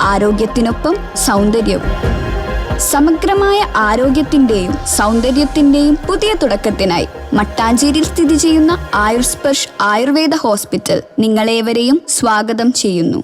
ആരോഗ്യത്തിനൊപ്പം സൗന്ദര്യവും. സമഗ്രമായ ആരോഗ്യത്തിന്റെയും സൗന്ദര്യത്തിന്റെയും പുതിയ തുടക്കത്തിനായി മട്ടാഞ്ചേരിയിൽ സ്ഥിതി ചെയ്യുന്ന ആയുർസ്പർഷ് ആയുർവേദ ഹോസ്പിറ്റൽ നിങ്ങളേവരെയും സ്വാഗതം ചെയ്യുന്നു.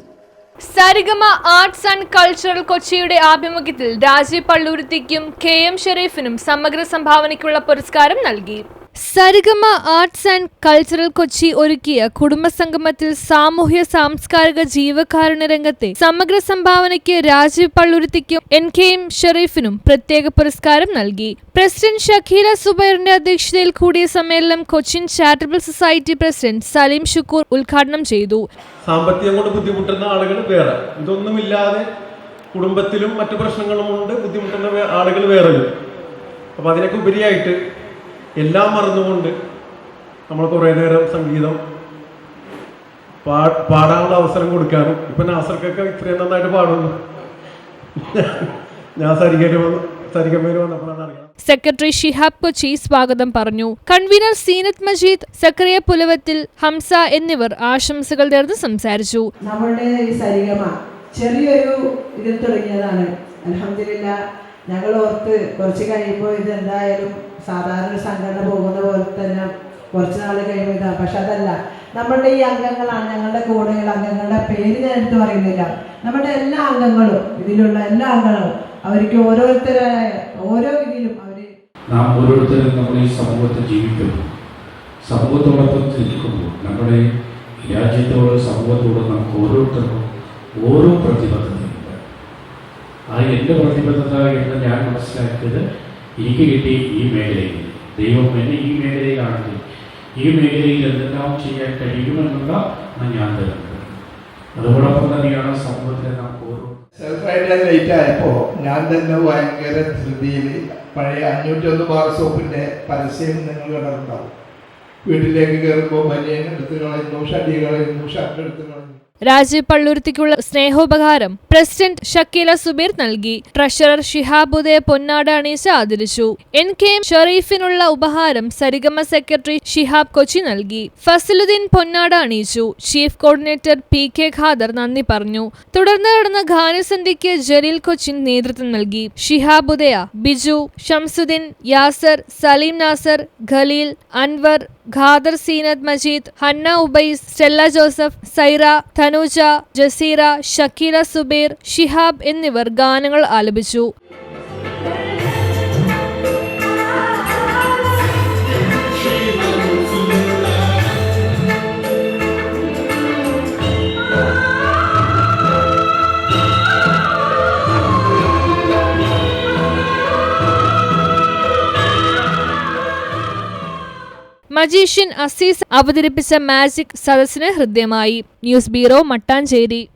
സരിഗമ ആർട്സ് ആൻഡ് കൾച്ചറൽ കൊച്ചിയുടെ ആഭിമുഖ്യത്തിൽ രാജീവ് പള്ളൂരുത്തിക്കും കെ എം ഷെരീഫിനും സമഗ്ര സംഭാവനയ്ക്കുള്ള പുരസ്കാരം നൽകി. Sarigama arts and cultural Kochi ഒരുക്കിയ കുടുംബസംഗമത്തിൽ സാമൂഹ്യ സാംസ്കാരിക ജീവകാരുണ്യ രംഗത്തെ സമഗ്ര സംഭാവനയ്ക്ക് രാജീവ് പള്ളുരുത്തിക്കും എൻ കെ എം ഷെറീഫിനും പ്രത്യേക പുരസ്കാരം നൽകി. പ്രസിഡന്റ് ഷക്കീല സുബൈറിന്റെ അധ്യക്ഷതയിൽ കൂടിയ സമ്മേളനം Cochin charitable society president Salim Shukoor ഉദ്ഘാടനം ചെയ്തു. സാമ്പത്തികം കൊണ്ട് ബുദ്ധിമുട്ടുന്ന ആളുകൾ വേറെ. ഇതൊന്നുമില്ലാതെ കുടുംബത്തിലും മറ്റു പ്രശ്നങ്ങളും ഉണ്ട് ബുദ്ധിമുട്ടുന്ന ആളുകൾ വേറെ അപ്പൊ അതിനൊക്കെ ഉപരിയായിട്ട് എല്ലാം മറന്നുകൊണ്ട് നമ്മൾ കുറേ നേരം സംഗീതം പാ പാടാനുള്ള അവസരം കൊടുക്കാനും. ഇപ്പം നാസർക്കൊക്കെ ഇത്രയും നന്നായിട്ട് പാടുന്നു. ഞാൻ സരികേരി വന്നു സരികമ്മയിൽ വന്നപ്പോഴാണ് അറിയാം സെക്രട്ടറി ഷിഹാബ് കൊച്ചി സ്വാഗതം പറഞ്ഞു. കൺവീനർ സീനത്ത് മജീദ് സക്രിയ പുലവത്തിൽ ഹംസ എന്നിവർ ആശംസകൾ നേർന്ന് സംസാരിച്ചു. നമ്മളുടെ ഈ സരിഗമ ചെറിയൊരു ഇതിൽ തുടങ്ങിയതാണ്. അലഹമില്ല ഞങ്ങൾ ഓർത്ത് കുറച്ച് കഴിയുമ്പോൾ ഇത് എന്തായാലും സാധാരണ ഒരു സംഘടന പോകുന്ന പോലെ തന്നെ കുറച്ച് നാൾ കഴിയുമ്പോൾ ഇതാണ് പക്ഷെ അതല്ല നമ്മളുടെ ഈ അംഗങ്ങളാണ് ഞങ്ങളുടെ കൂടെയുള്ള അംഗങ്ങളുടെ പേര് ഞാൻ എടുത്ത് പറയുന്നില്ല. നമ്മുടെ എല്ലാ അംഗങ്ങളും ഇതിലുള്ള എല്ലാ അംഗങ്ങളും അവർക്ക് ഓരോരുത്തരായ ഓരോ ഇതിലും അവർ നാം ഓരോരുത്തരും നമ്മൾ ഈ സമൂഹത്തിൽ ജീവിക്കുന്നു. സമൂഹത്തോടൊപ്പം ജീവിക്കുമ്പോൾ നമ്മുടെ രാജ്യത്തോടും സമൂഹത്തോടും നമുക്ക് ഓരോരുത്തർക്കും ഓരോ പ്രതിബദ്ധതയുണ്ട് ആ എന്റെ പ്രതിബദ്ധത എന്ന് ഞാൻ മനസ്സിലാക്കിയത് എനിക്ക് കിട്ടി ഈ മേഖലയിൽ. ദൈവം എന്നെ ഈ മേഖലയിലാണെങ്കിൽ ഈ മേഖലയിൽ എന്തെല്ലാം ചെയ്യാൻ കഴിയുമെന്നുള്ള ഞാൻ തരുന്നത്. അതോടൊപ്പം തന്നെയാണ് സമൂഹത്തിലെ നാം ഓരോ സെൽഫായിട്ട് ലേറ്റ് ആയപ്പോൾ ഞാൻ തന്നെ ഭയങ്കര ധൃതിയിൽ പഴയ അഞ്ഞൂറ്റൊന്ന് ബാർ സോപ്പിന്റെ പരസ്യം നിങ്ങൾ കണ്ടിട്ടുണ്ടാവും. വീട്ടിലേക്ക് കയറുമ്പോൾ ബനിയൻ എടുത്ത് കളയുന്നു ഷഡി കളയുന്നു ഷർട്ട് എടുത്ത് കളയുന്നു. രാജീവ് പള്ളുരുത്തിക്കുള്ള സ്നേഹോപകാരം പ്രസിഡന്റ് ഷക്കീല സുബീർ നൽകി. ട്രഷറർ ഷിഹാബുദയ പൊന്നാട് അണീസ് ആദരിച്ചു. എൻ കെ എം ഷെറീഫിനുള്ള ഉപഹാരം സരിഗമ സെക്രട്ടറി ഷിഹാബ് കൊച്ചി നൽകി. ഫസലുദ്ദീൻ പൊന്നാട് അണിയിച്ചു chief coordinator P K Khader നന്ദി പറഞ്ഞു. തുടർന്ന് നടന്ന ഗാനസന്ധ്യയ്ക്ക് ജലീൽ കൊച്ചിൻ നേതൃത്വം നൽകി. ഷിഹാബുദയ ബിജു ഷംസുദ്ദീൻ യാസർ സലീം നാസർ ഖലീൽ അൻവർ ഖാദർ സീനദ് മജീദ് ഹന്ന ഉബൈസ് സ്റ്റെല്ല ജോസഫ് സൈറ ധനുജ ജസീറ ഷക്കീല സുബീർ ഷിഹാബ് എന്നിവർ ഗാനങ്ങൾ ആലപിച്ചു. മജീഷ്യൻ അസീസ് അവതരിപ്പിച്ച മാജിക് സദസ്സിന് ഹൃദ്യമായി. News bureau Mattancherry.